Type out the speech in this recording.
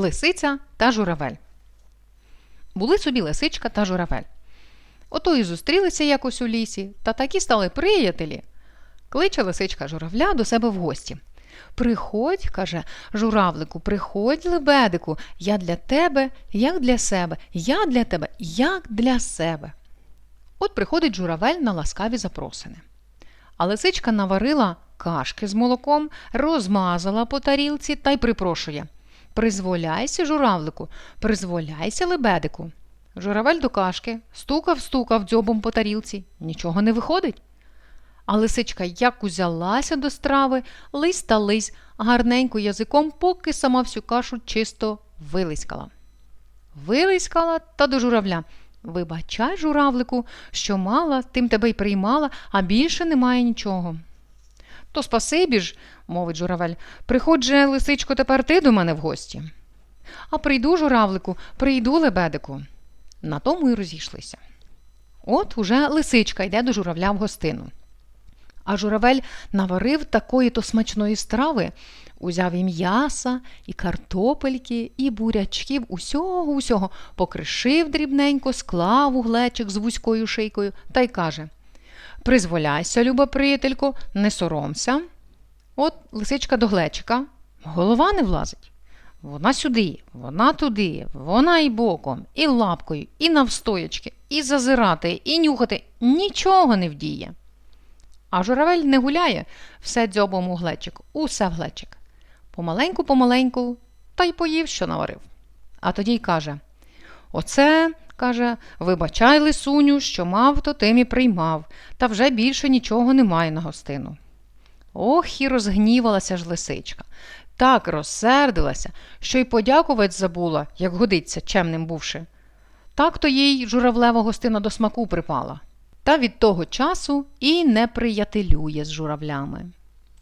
Лисиця та журавель. Були собі лисичка та журавель. Ото і зустрілися якось у лісі, та такі стали приятелі. Кличе лисичка журавля до себе в гості. Приходь, каже журавлику, приходь, лебедику, я для тебе, як для себе, я для тебе, як для себе. От приходить журавель на ласкаві запросини. А лисичка наварила кашки з молоком, розмазала по тарілці та й припрошує. Призволяйся, журавлику, призволяйся, лебедику. Журавель до кашки стукав, стукав дзьобом по тарілці, нічого не виходить. А лисичка як узялася до страви, лись та лись, гарненько язиком, поки сама всю кашу чисто вилискала. Вилискала та до журавля. Вибачай, журавлику, що мала, тим тебе й приймала, а більше немає нічого. То спасибі ж, мовить журавель, приходь же, лисичко, тепер ти до мене в гості. А прийду, журавлику, прийду, лебедику. На тому й розійшлися. От уже лисичка йде до журавля в гостину. А журавель наварив такої то смачної страви, узяв і м'яса, і картопельки, і бурячків, усього, усього, покришив дрібненько, склав у глечик з вузькою шийкою та й каже Призволяйся, люба приятелько, не соромся. От лисичка до глечика, голова не влазить. Вона сюди, вона туди, вона і боком, і лапкою, і навстоячки, і зазирати, і нюхати нічого не вдіє. А журавель не гуляє, все дзьобом у глечик, усе в глечик. Помаленьку, помаленьку, та й поїв, що наварив. А тоді й каже: Оце, каже, вибачай, лисуню, що мав, то тим і приймав, та вже більше нічого немає на гостину. Ох, і розгнівалася ж лисичка. Так розсердилася, що й подякувати забула, як годиться, чемним бувши. Так то їй журавлева гостина до смаку припала. Та від того часу і не приятелює з журавлями.